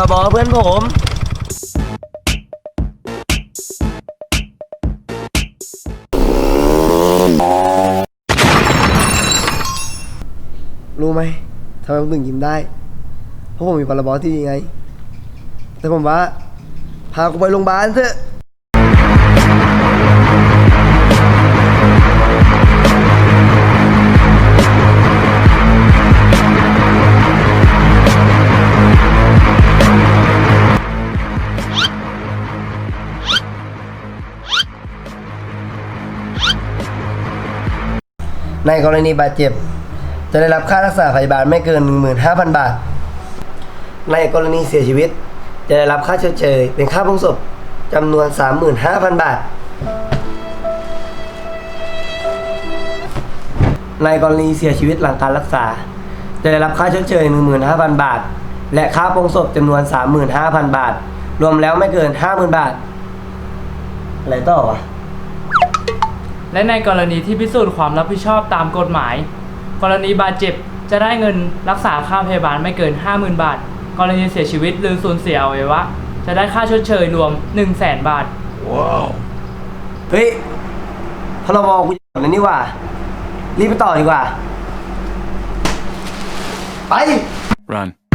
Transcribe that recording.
รบเพื่อนผม รู้ไหมทำไมผมถึงยิ้มได้ เพราะผมมีพรบที่ดีไง แต่ผมว่า พากูไปโรงพยาบาลเถอะ ในกรณีบาดเจ็บ จะได้รับค่ารักษาพยาบาลไม่เกิน 15,000 บาท ในกรณีเสียชีวิต จะได้รับค่าชดเชยเป็นค่าพงศพจำนวน 35,000 บาท ในกรณีเสียชีวิตหลังการรักษา จะได้รับค่าชดเชย 15,000 บาท และค่าปรงศพจำนวน 35,000 บาท รวมแล้วไม่เกิน 50,000 บาท อะไรต่อวะ และในกรณีที่พิสูจน์ความรับผิดชอบตามกฎหมาย กรณีบาดเจ็บจะได้เงินรักษาค่าพยาบาลไม่เกิน 50,000 บาท กรณีเสียชีวิตหรือสูญเสียอวัยวะ จะได้ค่าชดเชยรวม 1 0 0 0 0แบาทเฮ้ยพรบกูจะหมดแล้วนี่หว่า รีบไปต่อดีกว่า ไป Run.